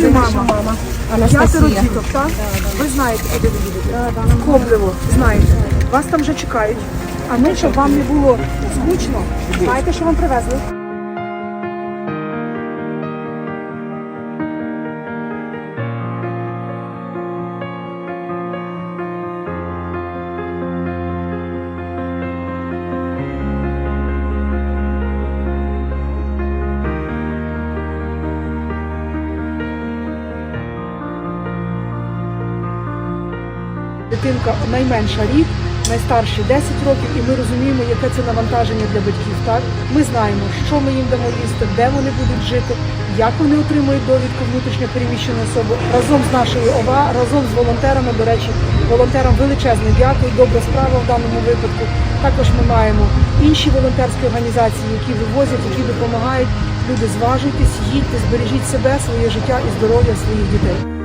це мама. П'ятеро діток, так? Ви знаєте, куди ви їдете? Коблево, знаєте. Вас там вже чекають. А ми, щоб вам не було скучно, знаєте, що вам привезли? Дитинка найменша рік, найстарші 10 років, і ми розуміємо, яке це навантаження для батьків. Так ми знаємо, що ми їм дамо їсти, де вони будуть жити, як вони отримують довідку внутрішньо переміщеної особи разом з нашою ОВА, разом з волонтерами. До речі, волонтерам величезне дякую. Добра справа в даному випадку. Також ми маємо інші волонтерські організації, які вивозять, які допомагають. Люди, зважуйтесь, їдьте, збережіть себе, своє життя і здоров'я своїх дітей.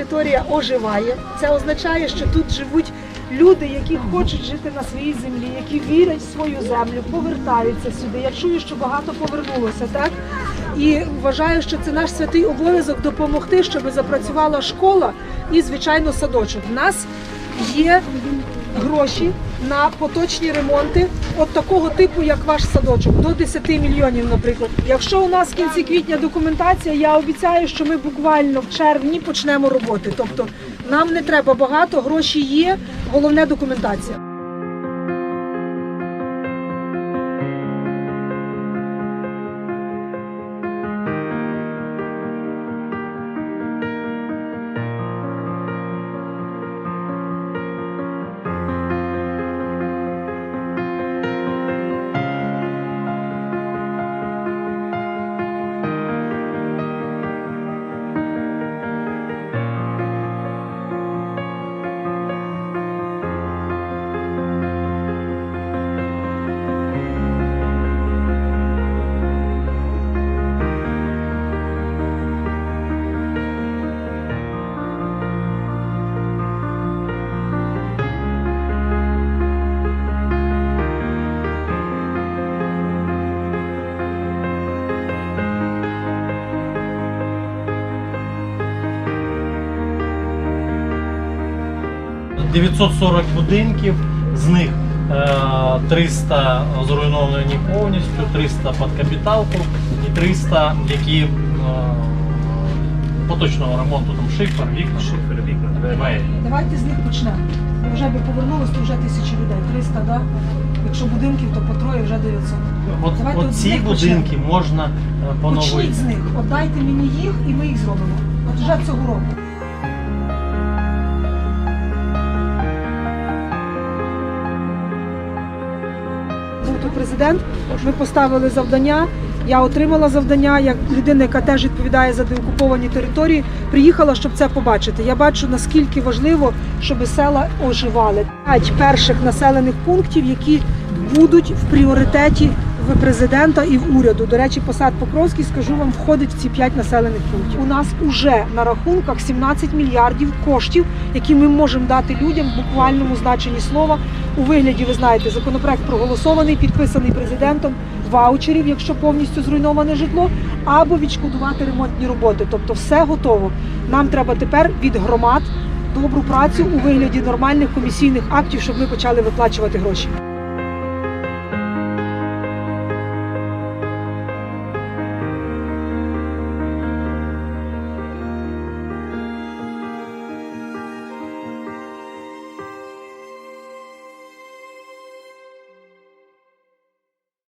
Територія оживає. Це означає, що тут живуть люди, які хочуть жити на своїй землі, які вірять в свою землю, повертаються сюди. Я чую, що багато повернулося, так? І вважаю, що це наш святий обов'язок допомогти, щоб запрацювала школа і, звичайно, садочок. У нас є гроші на поточні ремонти от такого типу, як ваш садочок, до 10 мільйонів, наприклад. Якщо у нас в кінці квітня документація, я обіцяю, що ми буквально в червні почнемо роботи. Тобто нам не треба багато, гроші є, головне документація. – 940 будинків, з них е, 300 зруйновані повністю, 300 під капіталку і 300, які е, поточного ремонту, там шифер, вікна, шифер, вікна, двері. Давайте з них почнемо. Вже би повернулось, то вже тисячі людей. 300, да? Якщо будинків, то по троє вже 900. От, Давайте от ці будинки можна е, поновити. Почніть з них, отдайте мені їх і ми їх зробимо. От вже цього року. Тут президент, ми поставили завдання. Я отримала завдання як людина, яка теж відповідає за деокуповані території. Приїхала, щоб це побачити. Я бачу наскільки важливо, щоб села оживали. П'ять перших населених пунктів, які будуть в пріоритеті в президента і в уряду. До речі, посад Покровський, скажу вам, входить в ці п'ять населених пунктів. У нас уже на рахунках 17 мільярдів коштів, які ми можемо дати людям в буквальному значенні слова у вигляді. Ви знаєте, законопроект проголосований, підписаний президентом. Ваучерів, якщо повністю зруйноване житло, або відшкодувати ремонтні роботи. Тобто все готово. Нам треба тепер від громад добру працю у вигляді нормальних комісійних актів, щоб ми почали виплачувати гроші.